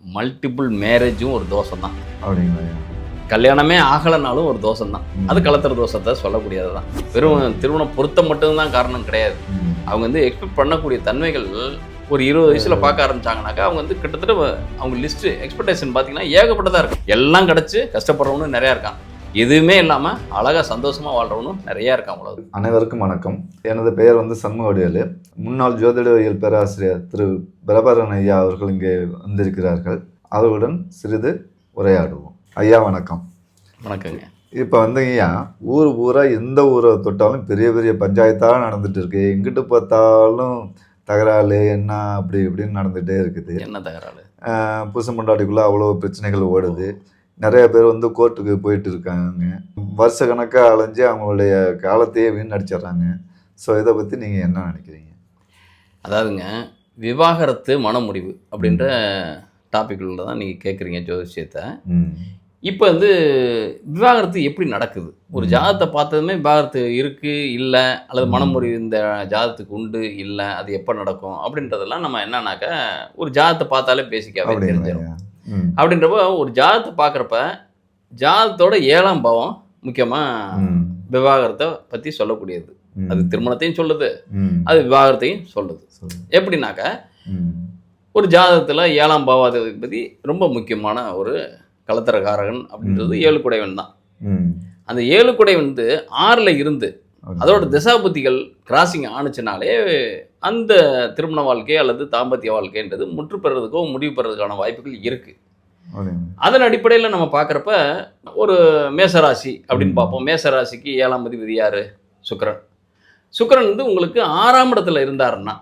Multiple மேரேஜும் ஒரு தோஷம் தான் அப்படிங்களா? கல்யாணமே ஆகலைனாலும் ஒரு தோஷம் தான். அது கலத்துற தோஷத்தை சொல்லக்கூடியது தான் வெறும் திருமண பொருத்தம் மட்டும்தான் காரணம் கிடையாது. அவங்க வந்து எக்ஸ்பெக்ட் பண்ணக்கூடிய தன்மைகள் ஒரு இருபது வயசுல பார்க்க ஆரம்பிச்சாங்கனாக்கா அவங்க வந்து கிட்டத்தட்ட அவங்க லிஸ்ட் எக்ஸ்பெக்டேஷன் பார்த்தீங்கன்னா ஏகப்பட்டதா இருக்கு. எல்லாம் கிடச்சி கஷ்டப்படுறவனும் நிறையா இருக்கான். எதுவுமே இல்லாம அழகா சந்தோஷமா வாழ்றவனும் நிறைய இருக்கான் அவ்வளவு அனைவருக்கும் வணக்கம். எனது பெயர் வந்து சண்முகவடிவேலு. முன்னாள் ஜோதிடவியல் பேராசிரியர் திரு பிரபாரன் ஐயா அவர்கள் இங்கே வந்திருக்கிறார்கள். அவர்களுடன் சிறிது உரையாடுவோம். ஐயா வணக்கம். வணக்கங்க. இப்போ வந்து ஐயா ஊர் ஊரா எந்த ஊரை தொட்டாலும் பெரிய பெரிய பஞ்சாயத்தாக நடந்துட்டு இருக்கு. எங்கிட்டு பார்த்தாலும் தகராறு என்ன அப்படி இப்படின்னு நடந்துகிட்டே இருக்குது. என்ன தகராறு? புருஷன் பொண்டாட்டிக்குள்ளே அவ்வளோ பிரச்சனைகள் ஓடுது. நிறைய பேர் வந்து கோர்ட்டுக்கு போயிட்டு இருக்காங்க. வருஷ கணக்காக அலைஞ்சு அவங்களுடைய காலத்தையே வீணடிச்சிடுறாங்க. ஸோ இதை பற்றி நீங்கள் என்ன நினைக்கிறீங்க? அதாவதுங்க விவாகரத்து மனமுடிவு அப்படின்ற டாபிக்ல தான் நீங்கள் கேட்குறீங்க ஜோதிஷியத்தை. இப்போ வந்து விவாகரத்து எப்படி நடக்குது? ஒரு ம். ஜாதகத்தை பார்த்ததுமே விவாகரத்து இருக்கு இல்லை அல்லது மனமுறிவு இந்த ஜாதகத்துக்கு உண்டு இல்லை அது எப்போ நடக்கும் அப்படின்றதெல்லாம் நம்ம என்னன்னாக்கா ஒரு ஜாதகத்தை பார்த்தாலே பேசிக்காவே தெரிஞ்சிடும் அப்படின்றப்ப ஒரு ஜாதகத்தை பார்க்குறப்ப ஜாதகத்தோட ஏழாம் பாவம் முக்கியமாக விவாகரத்தை பற்றி சொல்லக்கூடியது. அது திருமணத்தையும் சொல்லுது. அது விவாகரத்தையும் சொல்லுது. எப்படின்னாக்கா ஒரு ஜாதகத்தில் ஏழாம் பாவாதிபதி ரொம்ப முக்கியமான ஒரு கலத்தரகாரகன் அப்படின்றது. ஏழு குடைவன் தான். அந்த ஏழு குடை வந்து ஆறில் இருந்து. அதோட திசாபுத்திகள் கிராசிங் ஆணுச்சுனாலே அந்த திருமண வாழ்க்கை அல்லது தாம்பத்திய வாழ்க்கைன்றது முற்று பெறதுக்கோ முடிவு பெறதுக்கான வாய்ப்புகள் இருக்கு. அப்படிங்களா? அதன் அடிப்படையில் நம்ம பார்க்குறப்ப ஒரு மேசராசி அப்படின்னு. பார்ப்போம். மேசராசிக்கு ஏழாம் அதிபதி யாரு? சுக்கிரன். சுக்கிரன் வந்து உங்களுக்கு ஆறாம் இடத்துல இருந்தாருன்னா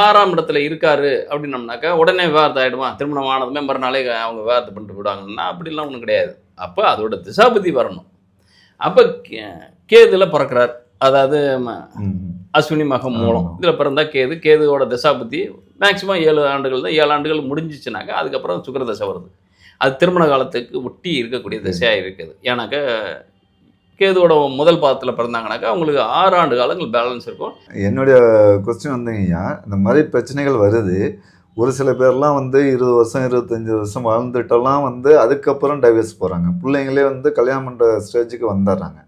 ஆறாம் இடத்துல இருக்காரு அப்படின்னம்னாக்கா உடனே விவாகரத்து ஆகிடுமா திருமணம் ஆனதுமே மறுநாளே அவங்க விவாகரத்து பண்ணிட்டு போயிடுவாங்கன்னா அப்படிலாம் ஒன்றும் கிடையாது. அப்போ அதோட திசாபதி வரணும். அப்போ கேதுல பிறக்கிறார். அதாவது அஸ்வினி மகம் மூலம். இதில் பிறந்தா கேது. கேதுவோட திசாபதி மேக்சிமம் ஏழு ஆண்டுகள் தான் ஏழு ஆண்டுகள் முடிஞ்சிச்சுனாக்கா அதுக்கப்புறம் சுக்கிர தசை வருது. அது திருமண காலத்துக்கு ஒட்டி இருக்கக்கூடிய திசையாக இருக்குது. ஏன்னாக்கா கேதுவோட முதல் பாதத்தில் பிறந்தாங்கனாக்கா அவங்களுக்கு ஆறு ஆண்டு காலங்கள் பேலன்ஸ் இருக்கும். என்னுடைய கொஸ்டின் வந்துங்கய்யா இந்த மாதிரி பிரச்சனைகள் வருது. ஒரு சில பேர்லாம் வந்து இருபது வருஷம் இருபத்தஞ்சி வருஷம் வாழ்ந்துட்டெல்லாம் வந்து அதுக்கப்புறம் டைவர்ஸ் போகிறாங்க பிள்ளைங்களே வந்து கல்யாணம் பண்ணுற ஸ்டேஜுக்கு வந்துடுறாங்க.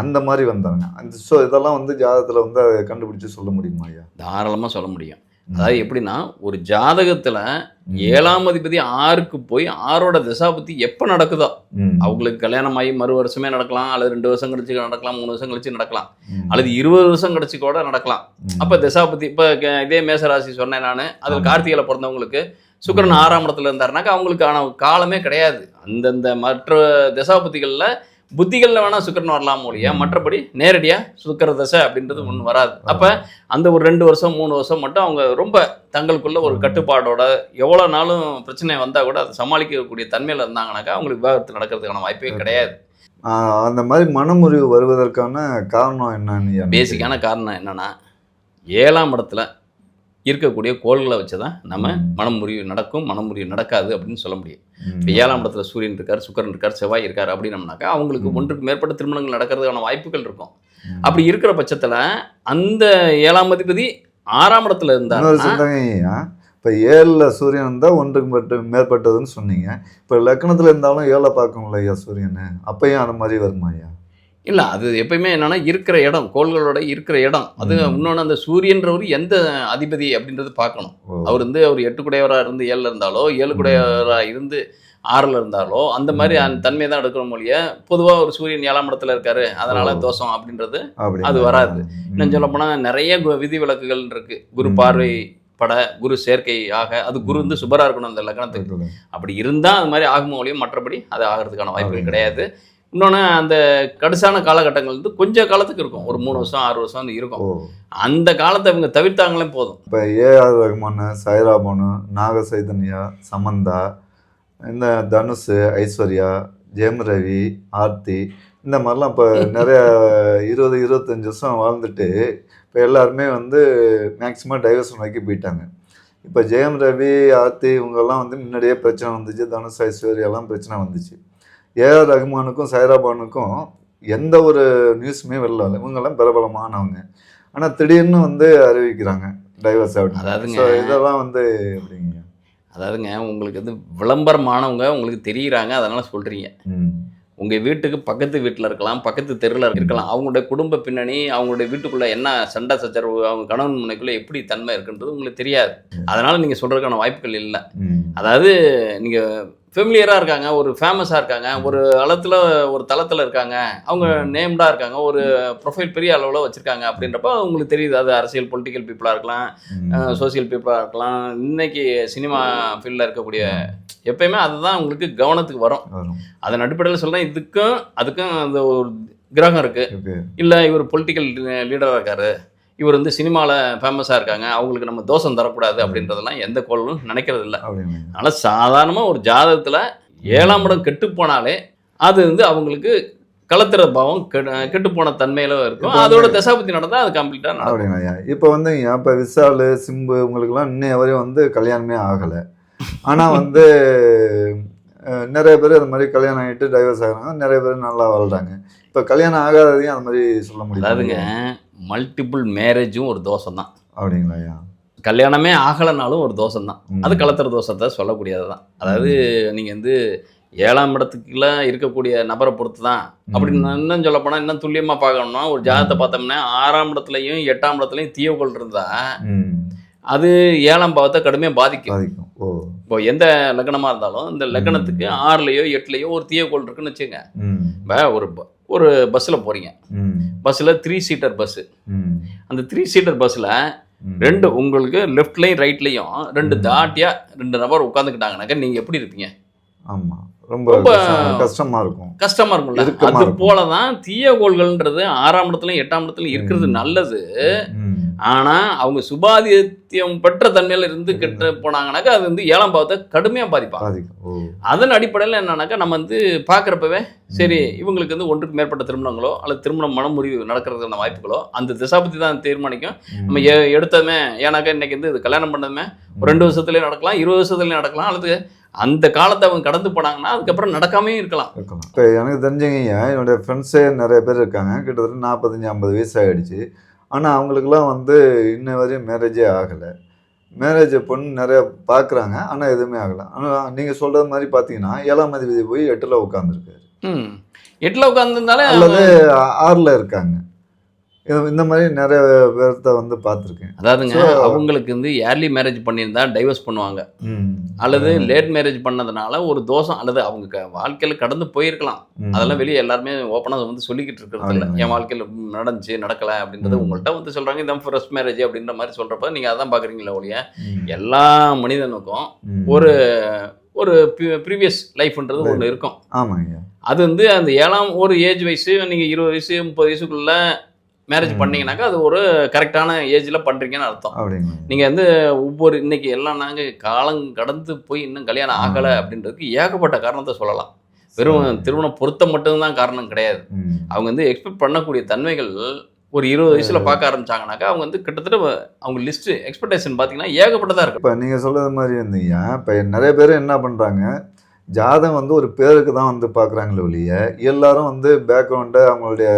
அந்த மாதிரி வந்துடுறாங்க அந்த ஸோ இதெல்லாம் வந்து ஜாதகத்தில் வந்து அதை கண்டுபிடிச்சு சொல்ல முடியுமா ஐயா? தாராளமாக சொல்ல முடியும். அதாவது எப்படின்னா ஒரு ஜாதகத்துல ஏழாம் அதிபதி ஆறுக்கு போய் ஆறோட திசாபுத்தி எப்போ நடக்குதோ. அவங்களுக்கு கல்யாணம் ஆகி மறு வருஷமே நடக்கலாம் அல்லது ரெண்டு வருஷம் கழிச்சு நடக்கலாம் மூணு வருஷம் கழிச்சு நடக்கலாம். அல்லது இருபது வருஷம் கழிச்சு கூட நடக்கலாம். அப்ப திசாபுத்தி இப்ப இதே மேசராசி சொன்னேன் நான். அதில். கார்த்திகையில பிறந்தவங்களுக்கு சுக்கிரன் ஆறாம் இடத்துல இருந்தாருனாக்கா அவங்களுக்கான காலமே கிடையாது. அந்தந்த மற்ற திசாபுத்திகள்ல புத்திகள்ல வேணா சுக்கிரன் வரலாம் ஒழிய. மற்றபடி நேரடியா சுக்கிர தசை அப்படின்றது ஒன்று வராது. அப்ப அந்த ஒரு ரெண்டு வருஷம் மூணு வருஷம் மட்டும் அவங்க ரொம்ப தங்களுக்குள்ள ஒரு. கட்டுப்பாடோட எவ்வளோ நாளும் பிரச்சனை வந்தா கூட அதை சமாளிக்கக்கூடிய தன்மையில இருந்தாங்கனாக்கா அவங்களுக்கு விவாகரத்து நடக்கிறதுக்கான வாய்ப்பே கிடையாது. அந்த மாதிரி மனமுறிவு வருவதற்கான காரணம் என்னன்னு பேசிக்கான காரணம் என்னன்னா ஏழாம் இடத்துல இருக்கக்கூடிய கோள்களை வச்சு தான் நம்ம. மனமுறிவு நடக்கும் மனமுறிவு நடக்காது அப்படின்னு சொல்ல முடியும். இப்போ ஏழாம் இடத்துல சூரியன் இருக்கார் சுக்கரன் இருக்கார் செவ்வாய் இருக்கார் அப்படின்னம்னாக்கா அவங்களுக்கு. ஒன்றுக்கு மேற்பட்ட திருமணங்கள் நடக்கிறதுக்கான வாய்ப்புகள் இருக்கும். அப்படி இருக்கிற பட்சத்துல அந்த ஏழாம் அதிபதி ஆறாம் இடத்துல இருந்தார் இப்போ ஏழில் சூரியன் இருந்தால் ஒன்றுக்கு மட்டும் மேற்பட்டதுன்னு சொன்னீங்க இப்போ லக்னத்தில் இருந்தாலும் ஏழை பார்க்கும்ல ஐயா சூரியன் அப்பயும் அந்த மாதிரி வருமா ஐயா இல்ல அது எப்பயுமே என்னன்னா இருக்கிற இடம் கோள்களோட இருக்கிற இடம் அது. இன்னொன்று அந்த சூரியன்றவர் எந்த அதிபதி அப்படின்றது பார்க்கணும். அவர் வந்து அவர் எட்டு குடையவராக இருந்து ஏழில் இருந்தாலோ ஏழு குடையவராக இருந்து ஆறில் இருந்தாலோ அந்த மாதிரி. அந்த தன்மையை தான் எடுக்கிற மொழிய பொதுவாக ஒரு சூரியன் ஏழாம் இடத்துல இருக்காரு அதனால. தோஷம் அப்படின்றது அப்படி அது வராது. இன்னும் சொல்ல போனால் நிறைய விதி விலக்குகள் இருக்கு குரு. பார்வை பட குரு சேர்க்கை ஆக அது குரு வந்து சுபரா இருக்கணும் அந்த லக்னத்துக்கு. அப்படி இருந்தால் அது மாதிரி ஆகும் ஒழியும் மற்றபடி அது ஆகிறதுக்கான வாய்ப்புகள். கிடையாது இன்னொன்று அந்த கடுசான காலகட்டங்கள் வந்து கொஞ்சம் காலத்துக்கு இருக்கும். ஒரு மூணு வருஷம் ஆறு வருஷம் வந்து இருக்கும். அந்த காலத்தை இவங்க தவிர்த்தாங்களே போதும். இப்போ ஏஆர் ரஹ்மான் சாய்ரா பானு நாக சைதன்யா சமந்தா இந்த தனுஷ் ஐஸ்வர்யா ஜெயம் ரவி ஆர்த்தி இந்த மாதிரிலாம் இப்போ நிறைய இருபது இருபத்தஞ்சி வருஷம் வாழ்ந்துட்டு இப்போ எல்லாருமே வந்து மேக்ஸிமம் டைவர்ஷன் வைக்க போயிட்டாங்க. இப்போ ஜெயம் ரவி ஆர்த்தி இவங்கெல்லாம் வந்து முன்னாடியே பிரச்சனை வந்துச்சு. தனுஷ் ஐஸ்வர்யாலாம் பிரச்சனை வந்துச்சு. ஏஆர் ரஹ்மானுக்கும் சாய்ரா பானுக்கும் எந்த ஒரு நியூஸுமே வரல. இவங்கெல்லாம் பிரபலமானவங்க. ஆனால் திடீர்னு வந்து அறிவிக்கிறாங்க டைவர்ஸ் அப்படின்னு. அதாவதுங்க. இதெல்லாம் வந்து எப்படிங்க? அதாவதுங்க உங்களுக்கு வந்து விளம்பரமானவங்க உங்களுக்கு தெரியுறாங்க. அதனால சொல்றீங்க. ம். உங்க வீட்டுக்கு பக்கத்து வீட்டில் இருக்கலாம் பக்கத்து தெருவில் இருக்கலாம். அவங்களுடைய குடும்ப பின்னணி அவங்களுடைய வீட்டுக்குள்ள என்ன சண்டை சச்சரவு அவங்க கணவன் முனைக்குள்ள எப்படி தன்மை இருக்குன்றது உங்களுக்கு தெரியாது. அதனால நீங்க சொல்றதுக்கான வாய்ப்புகள் இல்லை. அதாவது நீங்க ஃபெமிலியராக இருக்காங்க ஒரு ஃபேமஸாக இருக்காங்க ஒரு அளத்தில் ஒரு தளத்தில் இருக்காங்க அவங்க நேம்டாக இருக்காங்க ஒரு ப்ரொஃபைல் பெரிய அளவில் வச்சுருக்காங்க அப்படின்றப்ப உங்களுக்கு தெரியுது அது அரசியல் பொலிட்டிக்கல் பீப்புளாக இருக்கலாம். சோசியல் பீப்புளாக இருக்கலாம். இன்னைக்கு சினிமா ஃபீல்டில் இருக்கக்கூடிய எப்பயுமே அதுதான் உங்களுக்கு கவனத்துக்கு வரும். அதன் அடிப்படையில் சொல்கிறேன் இதுக்கும் அதுக்கும் அந்த ஒரு கிரகம் இருக்குது இல்லை இவர் பொலிட்டிக்கல் லீடராக இருக்காரு. இவர் வந்து சினிமாவில் ஃபேமஸாக இருக்காங்க. அவங்களுக்கு நம்ம தோஷம் தரக்கூடாது அப்படின்றதெல்லாம் எந்த கோளும் நினைக்கிறது இல்லை. அதனால் சாதாரணமாக ஒரு ஜாதகத்தில் ஏழாம் இடம் கெட்டு போனாலே அது வந்து அவங்களுக்கு கலத்திர பாவம் கெட்டு போன தன்மையில இருக்கும். அதோட தசாபதி நடந்தால் அது கம்ப்ளீட்டாக நடக்கும். இப்போ வந்து இப்போ விஷால் சிம்பு உங்களுக்குலாம் இன்னைய வரையும் வந்து கல்யாணமே ஆகலை. ஆனால் வந்து நிறைய பேர் அந்த மாதிரி கல்யாணம் ஆகிட்டு டைவர்ஸ் ஆகுறாங்க. நிறைய பேர் நல்லா வாழ்றாங்க. இப்போ கல்யாணம் ஆகாததையும் அந்த மாதிரி சொல்ல முடியும்? அதாவதுங்க மல்டிபிள் மேரேஜும் ஒரு தோஷம் தான் அப்படிங்களா கல்யாணமே ஆகலைனாலும் ஒரு தோஷம் தான். அது கலத்திர தோஷத்தை சொல்லக்கூடியது தான் அதாவது நீங்கள் வந்து ஏழாம் இடத்துக்குள்ள இருக்கக்கூடிய நபரை பொறுத்து தான் அப்படி நான் இன்னும் சொல்ல போனால் இன்னும் துல்லியமாக பார்க்கணும்னா ஒரு ஜாதகத்தை பார்த்தோம்னா ஆறாம் இடத்துலையும் எட்டாம் இடத்துலையும் தீயவுகள் இருந்தா அது ஏழாம் பாவத்தை கடுமையாக பாதிக்கும். இப்போ எந்த லக்னமாக இருந்தாலும் இந்த லக்னத்துக்கு ஆறுலையோ எட்டுலையோ ஒரு தீயக்கோள் இருக்குன்னு வச்சுங்க இப்போ ஒரு ஒரு பஸ்ஸில் போகிறீங்க பஸ்ஸில் த்ரீ சீட்டர் பஸ்ஸு அந்த த்ரீ சீட்டர் பஸ்ஸில். ரெண்டு உங்களுக்கு லெஃப்ட்லையும் ரைட்லையும் ரெண்டு தாட்டியா ரெண்டு நபர் உட்காந்துக்கிட்டாங்கனாக்கா நீங்கள் எப்படி இருப்பீங்க? ஆமா. ரொம்ப ரொம்ப- கஷ்டம்- கஷ்டமா இருக்கும். கஷ்டமா இருக்கும்ல. அது. போல தான் தீய கோள்கள்ன்றது ஆறாம் இடத்துலையும் எட்டாம் இடத்துலையும் இருக்கிறது. நல்லது. ம். ஆனா அவங்க சுபாதித்யம் பெற்ற தன்மையில இருந்து கெட்டு போனாங்கனாக்கா அது வந்து ஏழாம் பாவத்தை கடுமையா பாதிப்பாங்க. அதன் அடிப்படையில் என்னன்னாக்கா நம்ம வந்து பார்க்குறப்பவே சரி இவங்களுக்கு வந்து ஒன்றுக்கு மேற்பட்ட திருமணங்களோ அல்லது திருமணம் மனமுறிவு நடக்கிறதுக்கான வாய்ப்புகளோ அந்த திசாபத்தி தான் தீர்மானிக்கும். நம்ம எடுத்தோமே ஏன்னாக்கா இன்னைக்கு வந்து இது கல்யாணம் பண்ணதுமே ஒரு ரெண்டு வருஷத்துலேயும் நடக்கலாம் இருபது வருஷத்துலேயும் நடக்கலாம் அல்லது அந்த காலத்தை அவங்க கடந்து போனாங்கன்னா அதுக்கப்புறம் நடக்காமே இருக்கலாம். இருக்கலாம். இப்போ எனக்கு தெரிஞ்சவங்க என்னுடைய ஃப்ரெண்ட்ஸே நிறைய பேர் இருக்காங்க. கிட்டத்தட்ட நாற்பத்தஞ்சு ஐம்பது வயசு ஆகிடுச்சு ஆனால் அவங்களுக்குலாம் வந்து இன்ன வரையும் மேரேஜே ஆகலை. மேரேஜ் பொண்ணு நிறைய பார்க்குறாங்க ஆனால் எதுவுமே ஆகலை. ஆனால் நீங்கள் சொல்கிறது மாதிரி பார்த்தீங்கன்னா ஏழாம் அதிபதி போய் எட்டில் உட்காந்துருக்காரு எட்டில் உட்காந்துருந்தாலே அல்லது ஆறில் இருக்காங்க. இந்த மாதிரி நிறைய பேர்த்த வந்து பார்த்துருக்கேன் அதாவதுங்க அவங்களுக்கு வந்து ஏர்லி மேரேஜ் பண்ணியிருந்தா டைவர்ஸ் பண்ணுவாங்க அல்லது லேட் மேரேஜ் பண்ணதுனால ஒரு தோஷம் அல்லது அவங்க வாழ்க்கையில கடந்து போயிருக்கலாம். அதெல்லாம் வெளியே எல்லாருமே ஓப்பனாக வந்து சொல்லிக்கிட்டு இருக்கிறது இல்லை. என் வாழ்க்கையில் நடந்துச்சு நடக்கல அப்படின்றது. உங்கள்கிட்ட வந்து சொல்றாங்க இதான் ஃபர்ஸ்ட் மேரேஜ் அப்படின்ற மாதிரி சொல்றப்ப நீங்க அதான் பாக்குறீங்களா ஒழிய. எல்லா மனிதனுக்கும். ஒரு ஒரு ப்ரீவியஸ் லைஃப்ன்றது ஒன்று இருக்கும் ஆமாங்க அது வந்து அந்த ஏழாம் ஒரு ஏஜ் வயசு நீங்க இருபது வயசு முப்பது வயசுக்குள்ள மேரேஜ். பண்ணீங்கன்னாக்கா அது ஒரு கரெக்டான ஏஜ்ல பண்றீங்கன்னு அர்த்தம். அப்படிங்க. நீங்க வந்து ஒவ்வொரு இன்னைக்கு எல்லாம் நாங்க காலம் கடந்து போய் இன்னும் கல்யாணம் ஆகலை அப்படின்றதுக்கு ஏகப்பட்ட காரணத்தை சொல்லலாம். வெறும் திருமணம் பொருத்தம் மட்டும்தான் காரணம் கிடையாது. அவங்க வந்து எக்ஸ்பெக்ட் பண்ணக்கூடிய தன்மைகள் ஒரு இருபது வயசுல பார்க்க ஆரம்பிச்சாங்கனாக்கா அவங்க வந்து கிட்டத்தட்ட அவங்க லிஸ்ட் எக்ஸ்பெக்டேஷன் பார்த்தீங்கன்னா ஏகப்பட்டதா இருக்கு இப்போ நீங்கள் சொல்கிறது மாதிரி இருந்தீங்க இப்போ நிறைய பேர் என்ன பண்ணுறாங்க ஜாதகம் வந்து ஒரு பேருக்கு தான் வந்து பார்க்குறாங்களே ஒழிய எல்லாரும் வந்து பேக்ரவுண்டு அவங்களுடைய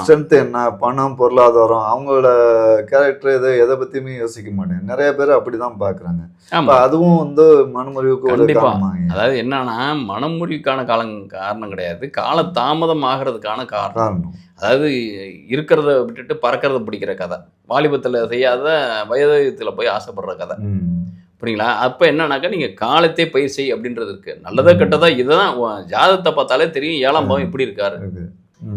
ஸ்ட்ரென்த் என்ன பணம் பொருளாதாரம் அவங்களோட கேரக்டர் எதை எதை பற்றியுமே யோசிக்க மாட்டேங்க நிறைய பேர் அப்படி தான் பார்க்குறாங்க அதுவும் வந்து மனமுறிவுக்கு ஒரு. காரணமாங்க அதாவது என்னன்னா மனமுறிவுக்கான காலம் காரணம் கிடையாது. கால தாமதம் ஆகிறதுக்கான காரணம். அதாவது இருக்கிறத விட்டுட்டு பறக்கிறத பிடிக்கிற கதை. வாலிபத்தில் செய்யாத வயதத்தில் போய் ஆசைப்படுற கதை. புரியுங்களா அப்போ என்னன்னாக்கா நீங்கள் காலத்தே பயிர் செய் அப்படின்றது இருக்கு நல்லதா கெட்டதா இதுதான் ஜாதகத்தை பார்த்தாலே தெரியும் ஏழாம் பாவம் எப்படி இருக்காரு.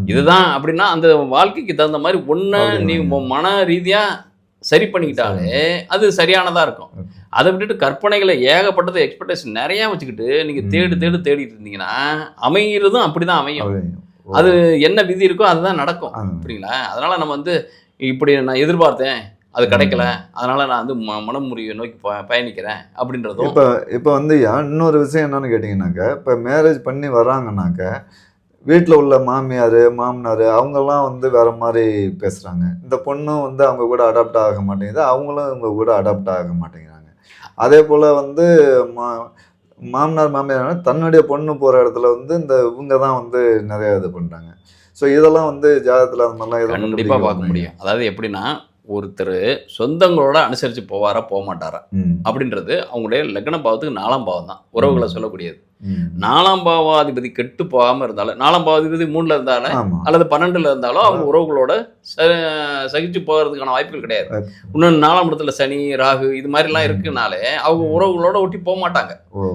இதுதான் அப்படின்னா அந்த வாழ்க்கைக்கு தகுந்த மாதிரி ஒன்று? நீ மன ரீதியாக சரி பண்ணிக்கிட்டாலே அது சரியானதாக இருக்கும். அதை விட்டுட்டு கற்பனைகளை ஏகப்பட்டது எக்ஸ்பெக்டேஷன் நிறையா வச்சுக்கிட்டு நீங்கள். தேடு தேடு தேடிட்டு இருந்தீங்கன்னா அமைகிறதும் அப்படி தான் அமையும். அது என்ன விதி இருக்கோ அதுதான் நடக்கும் ஆ. புரியுங்களா அதனால நம்ம வந்து இப்படி நான் எதிர்பார்த்தேன் அது கிடைக்கல. அதனால நான் வந்து ம மனமுறிவை நோக்கி பயணிக்கிறேன் அப்படின்றதும் இப்போ இப்போ வந்து இன்னொரு விஷயம் என்னன்னு கேட்டிங்கனாக்க இப்போ மேரேஜ் பண்ணி வர்றாங்கனாக்க வீட்டில் உள்ள மாமியார் மாமனார் அவங்கெல்லாம் வந்து வேற மாதிரி பேசுகிறாங்க இந்த பொண்ணும் வந்து அவங்க கூட அடாப்ட் ஆக மாட்டேங்குது அவங்களும் இவங்க கூட அடாப்ட் ஆக மாட்டேங்கிறாங்க. அதே போல் வந்து மா மாமனார் மாமியார் தன்னுடைய பொண்ணு போகிற இடத்துல வந்து இந்த இவங்க தான் வந்து நிறைய இது பண்ணுறாங்க ஸோ இதெல்லாம் வந்து ஜாதகத்தில் அந்த மாதிரிலாம் கண்டிப்பாக பார்க்க முடியும். அதாவது எப்படின்னா ஒருத்தர் சொந்தங்களோட அனுசரித்து போவாரா போக மாட்டாரா அப்படின்றது அவங்களுடைய லக்ன பாவத்துக்கு நாலாம் பாவம் தான். உறவுகளை சொல்லக்கூடியது. நாலாம் பாவாதிபதி கெட்டு போகாமல் இருந்தாலும் நாலாம் பாவாதிபதி மூணில் இருந்தாலும் அல்லது பன்னெண்டுல இருந்தாலும் அவங்க உறவுகளோட ச- சகிச்சு போகிறதுக்கான வாய்ப்புகள் கிடையாது. இன்னொன்று நாலாம் இடத்துல சனி ராகு இது மாதிரிலாம் இருக்குனாலே அவங்க உறவுகளோட ஒட்டி போக மாட்டாங்க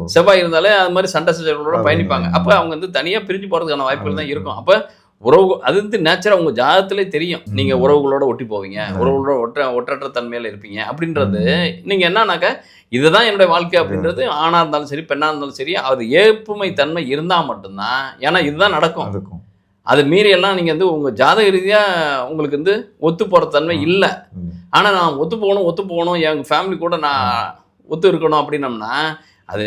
செவ்வாய் இருந்தாலே அது மாதிரி சண்டை சச்சரவுகளோட. பயணிப்பாங்க. அப்போ அவங்க வந்து தனியாக பிரிஞ்சு போகிறதுக்கான வாய்ப்புகள் தான் இருக்கும். அப்போ உறவு அது வந்து நேச்சராக உங்கள் ஜாதகத்திலே தெரியும். நீங்கள். உறவுகளோட ஒட்டி போவீங்க. உறவுகளோட ஒற்ற ஒற்றற்ற தன்மையில் இருப்பீங்க. அப்படின்றது நீங்கள் என்னன்னாக்கா இதுதான் என்னுடைய வாழ்க்கை அப்படின்றது. ஆணாக இருந்தாலும் சரி பெண்ணாக இருந்தாலும் சரி அது ஏப்புமை தன்மை இருந்தால் மட்டும்தான். ஏன்னா இதுதான் நடக்கும். இருக்கும் அது மீறி எல்லாம் நீங்கள் வந்து உங்கள் ஜாதக ரீதியாக உங்களுக்கு வந்து ஒத்து போகிற தன்மை இல்லை. ஆனால் நான் ஒத்து போகணும் ஒத்து போகணும் எங்கள் ஃபேமிலி கூட நான் ஒத்து இருக்கணும் அப்படின்னம்னா அது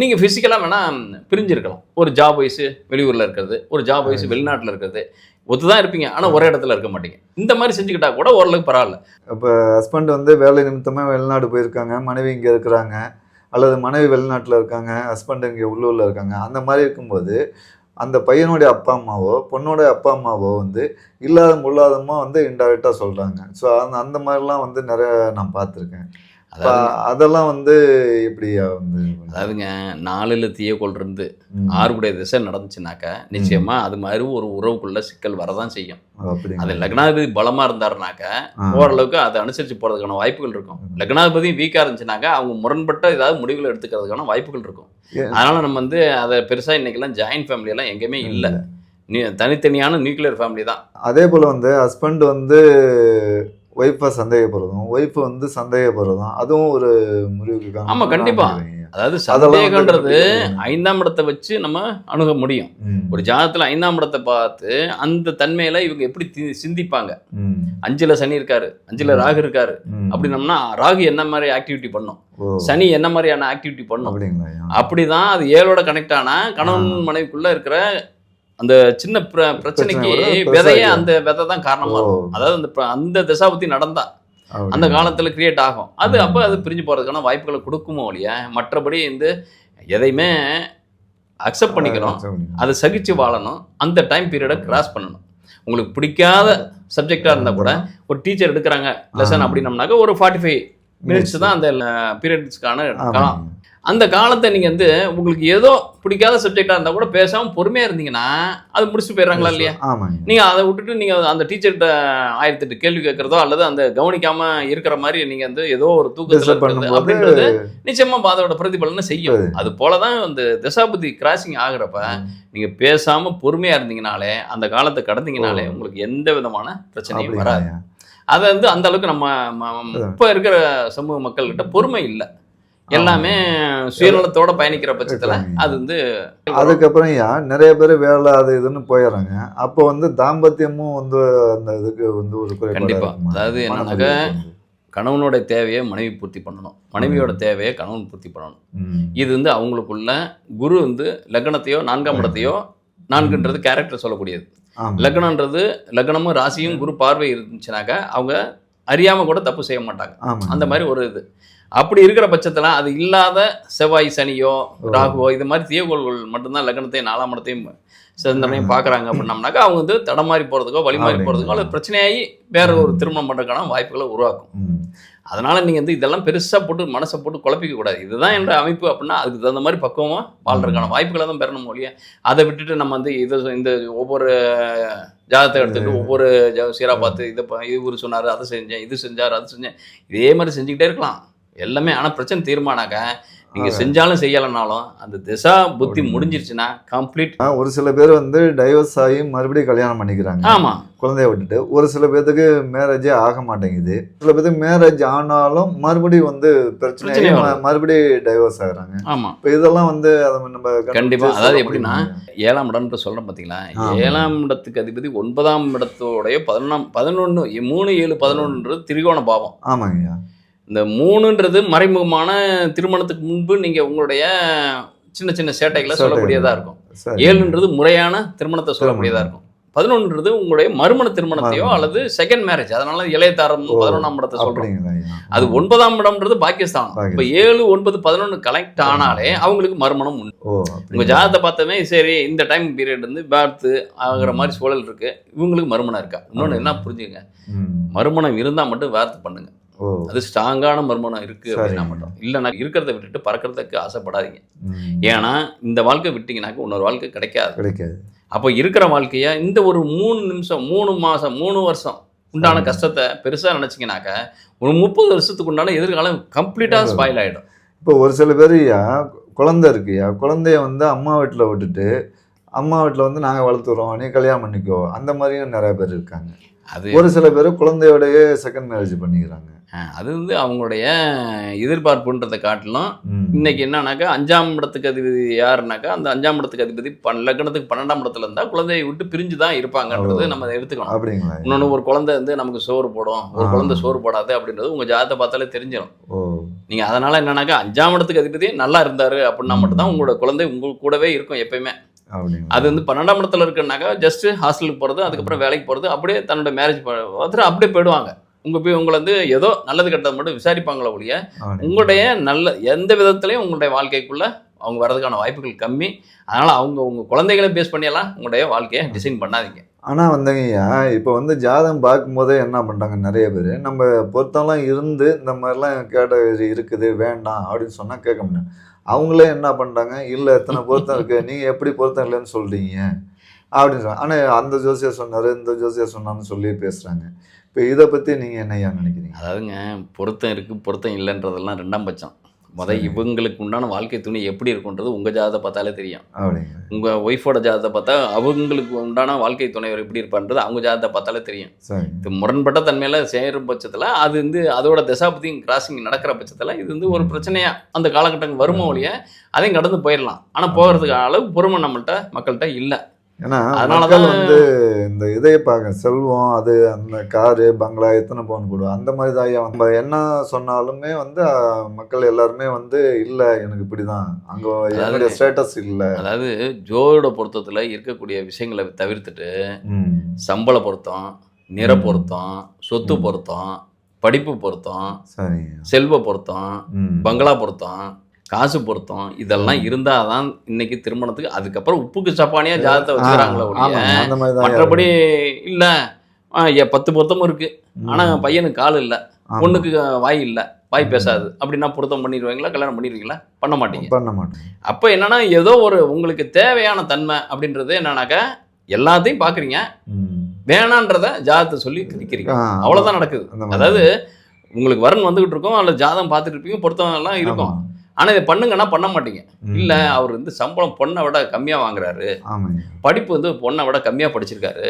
நீங்கள் ஃபிசிக்கலாக வேணால் பிரிஞ்சிருக்கலாம். ஒரு ஜாப் வயசு வெளியூரில் இருக்கிறது ஒரு ஜாப் வயசு வெளிநாட்டில் இருக்கிறது ஒத்து தான் இருப்பீங்க ஆனால் ஒரே இடத்துல இருக்க மாட்டீங்க. இந்த மாதிரி செஞ்சுக்கிட்டா கூட ஓரளவுக்கு பரவாயில்ல. ஹஸ்பண்ட் வந்து வேலை நிமித்தமாக வெளிநாடு போயிருக்காங்க மனைவி இங்கே இருக்கிறாங்க அல்லது மனைவி வெளிநாட்டில் இருக்காங்க ஹஸ்பண்ட் இங்கே உள்ளூரில் இருக்காங்க அந்த மாதிரி இருக்கும்போது அந்த பையனுடைய அப்பா அம்மாவோ பொண்ணோட அப்பா அம்மாவோ வந்து இல்லாத முள்ளாதமா வந்து இன்டைரக்டாக சொல்கிறாங்க ஸோ அந்த அந்த மாதிரிலாம் வந்து நிறைய நான் பார்த்துருக்கேன். அதெல்லாம் வந்து எப்படி அதாவதுங்க நாலுல தீய கொள்றது ம். ஆறுடைய திசை நடந்துச்சுனாக்கா நிச்சயமா அது மாதிரி ஒரு உறவுக்குள்ள சிக்கல் வரதான் செய்யும்? அது லக்னாதிபதி பலமா இருந்தாருனாக்கா. ஓரளவுக்கு அதை அனுசரித்து போகிறதுக்கான வாய்ப்புகள் இருக்கும் லக்னாதிபதி வீக்காக இருந்துச்சுனாக்கா அவங்க முரண்பட்ட ஏதாவது முடிவுகள் எடுத்துக்கிறதுக்கான வாய்ப்புகள் இருக்கும்? அதனால நம்ம வந்து அதை பெருசா இன்னைக்கெல்லாம் ஜாயின்ட் ஃபேமிலி எல்லாம் எங்கேயுமே இல்லை தனித்தனியான நியூக்ளியர் ஃபேமிலி தான் அதே போல் வந்து ஹஸ்பண்ட் வந்து ஒய்ஃபை சந்தேகப்படுறதும் ஒய்ஃப் வந்து சந்தேகப்படுறதும் அதுவும் ஒரு முடிவுக்கு ஆமா, கண்டிப்பா. அதாவது சந்தேகன்றது. ஐந்தாம் இடத்தை வச்சு நம்ம அணுக முடியும். ஒரு ஜாதகத்துல ஐந்தாம் இடத்தை பார்த்து அந்த தன்மையில இவங்க எப்படி சிந்திப்பாங்க. அஞ்சுல சனி இருக்காரு அஞ்சுல ராகு இருக்காரு. அப்படின்னம்னா ராகு என்ன மாதிரி ஆக்டிவிட்டி பண்ணும் சனி என்ன மாதிரியான ஆக்டிவிட்டி பண்ணும்? அப்படிதான் அது ஏழோட கனெக்ட் ஆனா கணவன் மனைவிக்குள்ள இருக்கிற அந்த சின்ன பிர- பிரச்சனைக்கு விதைய அந்த விதை தான் காரணமா ஓ, இருக்கும் அதாவது அந்த அந்த தசாபுத்தி நடந்தா? அந்த காலத்துல கிரியேட் ஆகும் அது. அப்ப அது பிரிஞ்சு போறதுக்கான வாய்ப்புகளை கொடுக்குமோ ஒழிய மற்றபடி வந்து எதையுமே அக்செப்ட் பண்ணிக்கணும். அதை சகிச்சு வாழணும் அந்த டைம் பீரியடை கிராஸ் பண்ணணும் உங்களுக்கு பிடிக்காத சப்ஜெக்டா இருந்தா கூட ஒரு டீச்சர் எடுக்கிறாங்க லெசன். அப்படின்னம்னாக்க ஒரு ஃபார்ட்டி ஃபைவ் மினிட்ஸ் தான் அந்த பீரியட்ஸ்க்கான காலம். அந்த காலத்தை நீங்க வந்து உங்களுக்கு ஏதோ பிடிக்காத சப்ஜெக்டா இருந்தா கூட பேசாம பொறுமையா இருந்தீங்கன்னா அது முடிச்சுட்டு போயிடுறாங்களா இல்லையா? ஆமாங்க நீங்க அதை விட்டுட்டு நீங்க அந்த டீச்சர்கிட்ட ஆயிரத்தி எட்டு கேள்வி கேட்கறதோ அல்லது அந்த கவனிக்காம இருக்கிற மாதிரி நீங்க வந்து ஏதோ ஒரு தூக்கத்துல அப்படின்றது நிச்சயமா அதோட பிரதிபலனை செய்யும். அது போலதான் இந்த தசாபுத்தி கிராசிங் ஆகுறப்ப நீங்க பேசாம பொறுமையா இருந்தீங்கனாலே அந்த காலத்தை கடந்தீங்கனாலே. உங்களுக்கு எந்த விதமான பிரச்சனையும் வராது? அதை வந்து அந்த அளவுக்கு நம்ம இப்ப இருக்கிற சமூக மக்கள்கிட்ட பொறுமை இல்லை. எல்லாமே சுயநலத்தோட பயணிக்கிற பட்சத்துல. அது வந்து அதுக்கப்புறம் ஐயா நிறைய பேர் வேலை அது இதுன்னு போயிடுறாங்க அப்போ வந்து தாம்பத்தியமும் வந்து அந்த இதுக்கு வந்து ஒரு கண்டிப்பா. அதாவது என்னன்னாக்கா. கணவனோட தேவையை மனைவி பூர்த்தி பண்ணணும் மனைவியோட தேவையை கணவன் பூர்த்தி பண்ணணும். இது வந்து அவங்களுக்குள்ள குரு வந்து லக்னத்தையோ நான்காம் இடத்தையோ நான்குன்றது கேரக்டர் சொல்லக்கூடியது. லக்னன்றது லக்னமும் ராசியும் குரு பார்வை இருந்துச்சுனாக்கா அவங்க அறியாம கூட தப்பு செய்ய மாட்டாங்க. அந்த மாதிரி ஒரு இது அப்படி இருக்கிற பட்சத்துல அது இல்லாத செவ்வாய் சனியோ ராகுவோ இது மாதிரி தீயகோள்கள் மட்டும்தான் லக்னத்தையும் நாலாம் இடத்தையும் சிந்தனையும் பார்க்குறாங்க அப்படின்னம்னாக்கா அவங்க வந்து தடமாறி போகிறதுக்கோ வழிமாறி? போகிறதுக்கோ அல்லது பிரச்சனையாகி வேற ஒரு திருமணம் பண்ணுறதுக்கான வாய்ப்புகளை உருவாக்கும். அதனால நீங்கள் வந்து இதெல்லாம் பெருசாக போட்டு மனசை போட்டு குழப்பிக்க கூடாது. இதுதான் என்ற அமைப்பு அப்படின்னா அதுக்கு தகுந்த மாதிரி பக்குவமாக வாழ்றதுக்கான வாய்ப்புகளை தான் பெறணும் ஒழிய அதை விட்டுட்டு நம்ம வந்து இதை இந்த ஒவ்வொரு ஜாதகத்தை எடுத்துட்டு ஒவ்வொரு சீராக பார்த்து இதை ப- இவர் சொன்னார் அதை செஞ்சேன் இது செஞ்சார் அது செஞ்சேன் இதே மாதிரி செஞ்சுக்கிட்டே இருக்கலாம். எல்லாமே ஆனால் பிரச்சனை தீர்மானாக்க நீங்கள் செஞ்சாலும் செய்யலைனாலும் அந்த திசா புத்தி முடிஞ்சிருச்சுன்னா கம்ப்ளீட் ஒரு சில பேர் வந்து டைவர்ஸ் ஆகி மறுபடியும் கல்யாணம் பண்ணிக்கிறாங்க. ஆமாம் குழந்தைய விட்டுட்டு. ஒரு சில பேர்த்துக்கு மேரேஜே ஆக மாட்டேங்குது. சில பேர்த்துக்கு மேரேஜ் ஆனாலும் மறுபடியும் வந்து பிரச்சனை மறுபடியும் டைவர்ஸ் ஆகுறாங்க. ஆமாம் இப்போ இதெல்லாம் வந்து அதை நம்ம கண்டுபிடிச்சு கண்டிப்பா. சொல்ல அதாவது எப்படின்னா? ஏழாம் இடம்னு சொல்கிறேன் பார்த்தீங்களா. ஏழாம் இடத்துக்கு அதிபதி ஒன்பதாம் இடத்தோடைய பதினொன்றாம் பதினொன்று மூணு ஏழு பதினொன்றுன்றது திரிகோண பாவம். ஆமாங்கய்யா. இந்த மூணுன்றது மறைமுகமான திருமணத்துக்கு முன்பு நீங்கள் உங்களுடைய சின்ன சின்ன சேட்டைகளை. சொல்லக்கூடியதாக இருக்கும். ஏழுன்றது முறையான திருமணத்தை சொல்லக்கூடியதாக இருக்கும். பதினொன்றுறது உங்களுடைய மறுமண திருமணத்தையோ. அல்லது செகண்ட் மேரேஜ் அதனால இளையதாரம் பதினொன்றாம் இடத்தை ஐயா. அது ஒன்பதாம் இடம்ன்றது பாகிஸ்தான். இப்ப ஏழு ஒன்பது பதினொன்று கலெக்ட் ஆனாலே அவங்களுக்கு மறுமணம் உண்டு. உங்க? ஜாதகத்தை பார்த்தமே சரி இந்த டைம் பீரியட் வந்து பேர்த்து ஆகிற மாதிரி சூழல் இருக்கு. இவங்களுக்கு மறுமணம் இருக்கா? இன்னொன்னு என்ன புரிஞ்சுங்க. மறுமணம் இருந்தா மட்டும் வேர்த்து பண்ணுங்க. அது ஸ்ட்ராங்கான மறுமணம் இருக்கு அப்படின்னா. மட்டும் இல்லைன்னா இருக்கிறத விட்டுட்டு பறக்கிறதுக்கு ஆசைப்படாதீங்க. ஏன்னா இந்த வாழ்க்கை விட்டீங்கன்னாக்க இன்னொரு வாழ்க்கை கிடைக்காது கிடைக்காது அப்போ இருக்கிற வாழ்க்கைய இந்த ஒரு மூணு நிமிஷம் மூணு மாசம் மூணு வருஷம் உண்டான. கஷ்டத்தை பெருசா நினைச்சீங்கன்னாக்க ஒரு முப்பது வருஷத்துக்கு உண்டான எதிர்காலம் கம்ப்ளீட்டா ஓ. ஸ்பாயில் ஆயிடும் இப்போ ஒரு சில பேர் ஐயா குழந்தை இருக்குயா குழந்தைய வந்து அம்மா வீட்டில் விட்டுட்டு அம்மா வீட்டில் வந்து நாங்கள் வளர்த்துறோம் நீ கல்யாணம் பண்ணிக்கோ அந்த மாதிரியும் நிறைய பேர் இருக்காங்க அது ஒரு சில பேர் குழந்தையோடயே செகண்ட் மேரேஜ் பண்ணிக்கிறாங்க அது வந்து அவங்களுடைய எதிர்பார்ப்புன்றதை காட்டிலும். இன்னைக்கு என்னன்னாக்கா அஞ்சாம் இடத்துக்கு அதிபதி யாருனாக்கா அந்த அஞ்சாம் இடத்துக்கு அதிபதி பன் லக்னத்துக்கு பன்னெண்டாம் இடத்துல இருந்தா குழந்தையை விட்டு பிரிஞ்சு தான் இருப்பாங்கன்றது. நம்ம எடுத்துக்கணும் அப்படிங்களா? இன்னொன்று ஒரு குழந்தை வந்து நமக்கு சோறு போடும் ஒரு. குழந்தை சோறு போடாது அப்படின்றது உங்க ஜாதகத்தை பார்த்தாலே தெரிஞ்சிடும் நீங்க அதனால என்னன்னாக்கா அஞ்சாம் இடத்துக்கு அதிபதி நல்லா இருந்தாரு அப்படின்னா. மட்டும்தான் உங்களோட குழந்தை உங்க கூடவே இருக்கும் எப்பயுமே அது வந்து பன்னெண்டாம் இடத்துல இருக்குன்னாக்கா ஜஸ்ட் ஹாஸ்டலுக்கு போறது அதுக்கப்புறம் வேலைக்கு போறது அப்படியே தன்னோட மேரேஜ் பார்த்துட்டு அப்படியே போயிடுவாங்க உங்க போய் உங்களை வந்து ஏதோ நல்லது கெட்டது மட்டும் விசாரிப்பாங்களே ஒழிய? உங்களுடைய நல்ல எந்த விதத்துலையும் உங்களுடைய வாழ்க்கைக்குள்ள அவங்க வர்றதுக்கான வாய்ப்புகள் கம்மி. அதனால அவங்க உங்க குழந்தைகளை பேஸ் பண்ணியெல்லாம் உங்களுடைய வாழ்க்கையை டிசைன் பண்ணாதீங்க. ஆனால் வந்துங்கய்யா இப்போ வந்து ஜாதகம் பார்க்கும்போதே என்ன பண்ணுறாங்க நிறைய பேர்? நம்ம பொருத்தம்லாம் இருந்து இந்த மாதிரிலாம் கேட்டகரி இருக்குது வேண்டாம் அப்படின்னு சொன்னால் கேட்க முடியும். அவங்களே என்ன பண்ணுறாங்க இல்லை எத்தனை பொருத்தம் இருக்குது நீங்கள் எப்படி பொருத்தம் இல்லைன்னு சொல்கிறீங்க அப்படின்னு சொன்னாங்க ஆனால் அந்த ஜோசியர் சொன்னார் இந்த ஜோசியர் சொன்னான்னு சொல்லி பேசுகிறாங்க இப்போ இதை பற்றி நீங்கள் என்னய்யா நினைக்கிறீங்க? அதாவதுங்க பொருத்தம் இருக்கு பொருத்தம் இல்லைன்றதெல்லாம் ரெண்டாம் பட்சம். முத சரி. இவங்களுக்கு உண்டான வாழ்க்கை துணை எப்படி இருக்குன்றது உங்க ஜாதகத்தை பார்த்தாலே தெரியும். அப்படிங்க உங்க ஒய்ஃபோட ஜாதகத்தை பார்த்தா அவங்களுக்கு உண்டான வாழ்க்கை துணைவர் எப்படி இருப்பான்றது அவங்க ஜாதகத்தை பார்த்தாலே தெரியும். இது முரண்பட்ட தன்மையில சேரும் பட்சத்தில் அது வந்து அதோட தசாபதியும் கிராசிங் நடக்கிற பட்சத்தில் இது வந்து ஒரு பிரச்சனையா அந்த காலகட்டங்கள் வருமோ ஒழிய அதையும் கடந்து போயிடலாம். ஆனால் போகிறதுக்கு அளவு பொறுமை நம்மள்ட்ட மக்கள்கிட்ட இல்லை. ஏன்னா அதனால மக்கள் தான் வந்து இந்த இதையே பார்க்க செல்வம் அது அந்த காரு பங்களா எத்தனை பவுன் போடுவோம் அந்த மாதிரி தான் ஐயா. நம்ம என்ன சொன்னாலுமே வந்து மக்கள் எல்லாருமே வந்து இல்லை எனக்கு இப்படிதான். அங்க என்னுடைய ஸ்டேட்டஸ் இல்லை. அதாவது ஜோயோட பொருத்தத்தில் இருக்கக்கூடிய விஷயங்களை தவிர்த்துட்டு சம்பள பொருத்தம் நிற. பொருத்தம் சொத்து. பொருத்தம் படிப்பு பொருத்தம் செல்வ பொருத்தம் பங்களா பொருத்தம் காசு பொருத்தம் இதெல்லாம் இருந்தாதான் இன்னைக்கு திருமணத்துக்கு அதுக்கப்புறம் உப்புக்கு சப்பானியா ஜாதகத்தை வச்சுக்கிறாங்களே ஒழிய தான் மற்றபடி இல்ல. பத்து பொருத்தமும் இருக்கு. ஆனா ம். பையனுக்கு கால் இல்ல. பொண்ணுக்கு வாய் இல்ல. வாய். பேசாது. அப்படின்னா பொருத்தம் பண்ணிடுவீங்களா கல்யாணம் பண்ணிடுவீங்களா? பண்ண மாட்டீங்க. பண்ண மாட்டேன் அப்ப என்னன்னா ஏதோ ஒரு உங்களுக்கு தேவையான தன்மை அப்படின்றது என்னன்னாக்கா எல்லாத்தையும் பாக்குறீங்க. ம். வேணான்றத ஜாதகத்தை சொல்லி திணிக்கிறீங்க ஆ, அவ்வளவுதான் நடக்குது. அதாவது உங்களுக்கு வரன் வந்துகிட்டு இருக்கும் அல்ல ஜாதகம் பார்த்துட்டு இருப்பீங்க பொருத்தம் எல்லாம் இருக்கும். ஆனா இதை பண்ணுங்கன்னா பண்ண மாட்டீங்க. இல்ல அவர் வந்து சம்பளம் பொண்ணை விட கம்மியா வாங்குறாரு. படிப்பு வந்து பொண்ணை விட கம்மியா படிச்சிருக்காரு.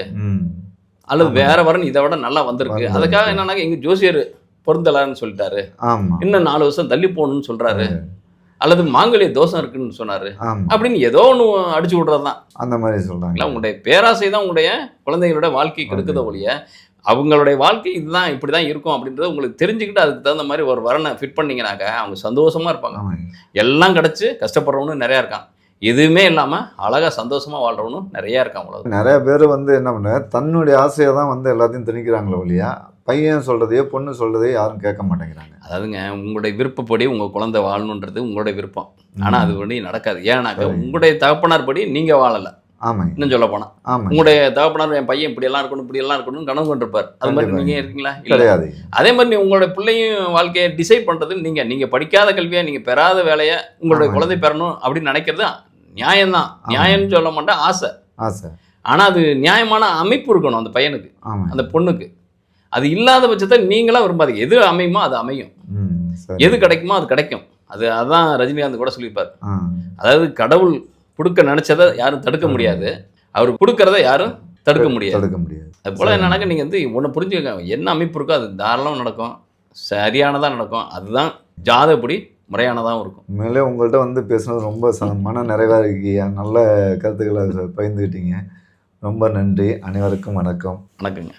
அல்லது. வேற வரன் இதை விட நல்லா வந்திருக்கு. அதுக்காக என்னன்னா எங்க ஜோசியர் பொருந்தலான்னு சொல்லிட்டாரு. இன்னும் நாலு வருஷம் தள்ளி போகணும்னு சொல்றாரு. அல்லது மாங்கல்ய தோஷம் இருக்குன்னு சொன்னாரு. அப்படின்னு ஏதோ ஒன்று அடிச்சு விடுறதுதான். அந்த மாதிரி சொல்றாங்க. உங்களுடைய பேராசை தான் உங்களுடைய குழந்தைகளோட வாழ்க்கை கெடுக்குத ஒழிய அவங்களுடைய வாழ்க்கை இதுதான் இப்படிதான் இருக்கும் அப்படின்றத உங்களுக்கு தெரிஞ்சுக்கிட்டு அதுக்கு தகுந்த மாதிரி ஒரு வரனை ஃபிட் பண்ணீங்கனாக்க அவங்க சந்தோஷமா இருப்பாங்க. எல்லாம் கிடைச்சு கஷ்டப்படுறவனும் நிறைய இருக்கான். எதுவுமே இல்லாம அழகா சந்தோஷமா வாழ்றவனும் நிறைய இருக்கான் அவ்வளவு நிறைய பேர் வந்து என்ன பண்ண தன்னுடைய ஆசையை தான் வந்து எல்லாத்தையும் திணிக்கிறாங்களே ஒழியா பையன் சொல்றதையோ பொண்ணு சொல்றதையோ யாரும் கேட்க மாட்டேங்கிறாங்க. அதாவதுங்க உங்களுடைய விருப்பப்படி உங்க குழந்தை வாழணுன்றது உங்களுடைய விருப்பம். ஆனா அது வந்து நடக்காது. ஏன்னாக்க. உங்களுடைய தகப்பனார் படி நீங்க வாழல. ஆமாங்க. இன்னும் சொல்ல போனா ஆமாங்க. உங்களுடைய தகப்பனார் என் பையன் இப்படி எல்லாம் இருக்கணும் இப்படி எல்லாம் இருக்கணும் கனவு கொண்டிருப்பார். அது மாதிரி கண்டிப்பா. நீங்க இருக்கீங்களா? இல்ல. கிடையாது. அதே மாதிரி நீ உங்களோட பிள்ளையும் வாழ்க்கையை டிசைட் பண்றது நீங்க. நீங்க படிக்காத கல்வியை நீங்க பெறாத வேலையை உங்களுடைய. குழந்தை பெறணும் அப்படின்னு நினைக்கிறது நியாயம்தான். நியாயம்னு சொல்ல மாட்டேன் ஆசை. ஆசை. ஆனா அது நியாயமான அமைப்பு இருக்கணும் அந்த பையனுக்கு அந்த பொண்ணுக்கு. அது இல்லாத பட்சத்தை நீங்களா விரும்பாதீங்க. எது அமையுமோ அது அமையும். எது கிடைக்குமோ அது கிடைக்கும். அது அதான் ரஜினிகாந்த் கூட சொல்லியிருப்பார். அதாவது கடவுள் கொடுக்க நினைச்சதை யாரும் தடுக்க முடியாது. அவர் கொடுக்கறத யாரும் தடுக்க முடியாது தடுக்க முடியாது. அது போல என்னன்னாக்க நீங்க வந்து ஒன்று புரிஞ்சுக்கங்க. என்ன அமைப்பு இருக்கோ அது தாராளம் நடக்கும். சரியானதா நடக்கும். அதுதான் ஜாதப்படி முறையானதாகவும் இருக்கும். உண்மையிலே உங்கள்கிட்ட வந்து பேசுனது ரொம்ப ச- மன நிறைவாக இருக்கியா நல்ல கருத்துக்களை பகிர்ந்துக்கிட்டீங்க. ரொம்ப நன்றி. அனைவருக்கும் வணக்கம். வணக்கங்க.